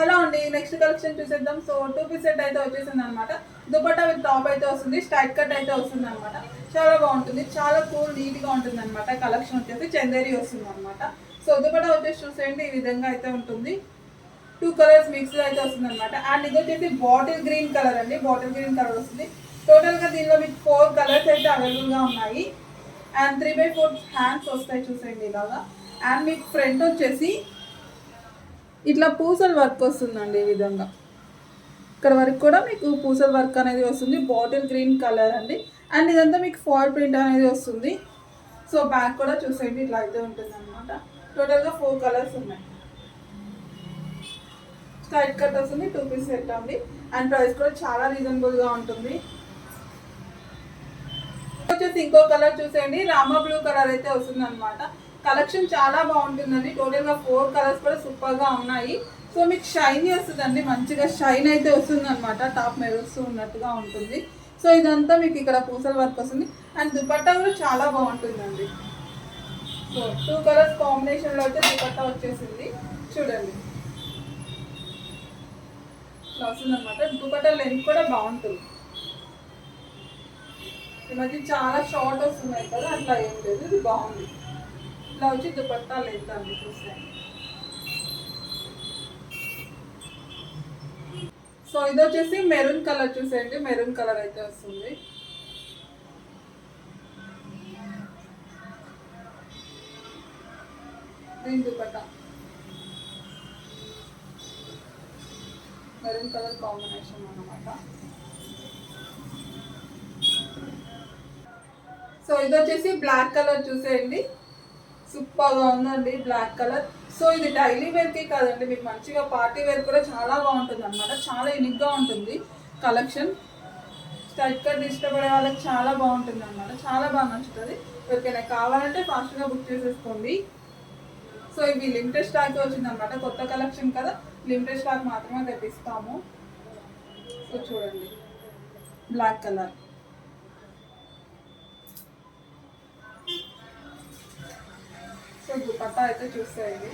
Hello అండి next collection చూసేద్దాం. So two piece set అయితే వచ్చేసింది అనమాట దుపట్టా విత్ టాప్ అయితే వస్తుంది. స్ట్రైట్ కట్ అయితే వస్తుంది అనమాట చాలా బాగుంటుంది. చాలా కూల్ నీట్గా ఉంటుంది అనమాట కలెక్షన్ వచ్చేసి చందేరి వస్తుంది అనమాట సో దుపట్టా వచ్చేసి చూసేయండి. ఈ విధంగా అయితే ఉంటుంది. టూ కలర్స్ మిక్స్ అయితే వస్తుంది అనమాట అండ్ ఇది వచ్చేసి బాటిల్ గ్రీన్ కలర్ అండి. బాటిల్ గ్రీన్ కలర్ వస్తుంది. టోటల్గా దీనిలో మీకు ఫోర్ కలర్స్ అయితే అవైలబుల్గా ఉన్నాయి. And three by four hands వస్తాయి చూసేయండి ఇలాగా. అండ్ మీకు ఫ్రంట్ వచ్చేసి ఇట్లా పూసల వర్క్ వస్తుందండి ఈ విధంగా. ఇక్కడ వరకు కూడా మీకు పూసల వర్క్ అనేది వస్తుంది. బాటిల్ గ్రీన్ కలర్ అండి. అండ్ ఇదంతా మీకు ఫాల్ ప్రింట్ అనేది వస్తుంది. సో బ్యాక్ కూడా చూసేయండి. ఇట్లా అయితే ఉంటుంది అనమాట టోటల్గా ఫోర్ కలర్స్ ఉన్నాయి. స్ట్రైట్ కట్ వస్తుంది. టూ పీస్ సెట్ అండి. అండ్ ప్రైస్ కూడా చాలా రీజనబుల్గా ఉంటుంది. వచ్చేసి ఇంకో కలర్ చూసేయండి. రామా బ్లూ కలర్ అయితే వస్తుంది అనమాట కలెక్షన్ చాలా బాగుంటుందండి. టోటల్గా ఫోర్ కలర్స్ కూడా సూపర్గా ఉన్నాయి. సో మీకు షైన్ వస్తుందండి మంచిగా షైన్ అయితే వస్తుంది అనమాట టాప్ మెరుస్తూ ఉన్నట్టుగా ఉంటుంది. సో ఇదంతా మీకు ఇక్కడ పూసల వర్క్ వస్తుంది. అండ్ దుపట్టా కూడా చాలా బాగుంటుందండి. సో టూ కలర్స్ కాంబినేషన్లో అయితే దుపట్టా వచ్చేసింది. చూడండి. ఇట్లా వస్తుంది దుపట్టా లెంత్ కూడా బాగుంటుంది. ఈ మధ్య చాలా షార్ట్ వస్తున్నాయి కదా అట్లా ఏం లేదు. ఇది బాగుంది. ఇట్లా వచ్చి దుపట్టా వేస్తాను చూసాను సో ఇది వచ్చేసి మెరూన్ కలర్ చూసేయండి మెరూన్ కలర్ అయితే వస్తుంది. దీని దుపట్టా. మెరూన్ కలర్ కాంబినేషన్ అన్నమాట. సో ఇది వచ్చేసి బ్లాక్ కలర్ చూసేయండి. సూపర్గా ఉందండి బ్లాక్ కలర్ సో ఇది డైలీ వేర్కి కాదండి మీకు మంచిగా పార్టీ వేర్ కూడా చాలా బాగుంటుంది అనమాట చాలా యూనిక్గా ఉంటుంది కలెక్షన్ స్ట్రైట్ కట్ ఇష్టపడే వాళ్ళకి చాలా బాగుంటుంది అనమాట చాలా బాగా నచ్చుతుంది. ఎవరికైనా కావాలంటే ఫాస్ట్గా బుక్ చేసేసుకోండి. సో ఇవి లిమిటెడ్ స్టాక్ వచ్చింది అనమాట కొత్త కలెక్షన్ కదా లిమిటెడ్ స్టాక్ మాత్రమే తెప్పిస్తాము. సో చూడండి బ్లాక్ కలర్ పట్టా అయితే చూసేయండి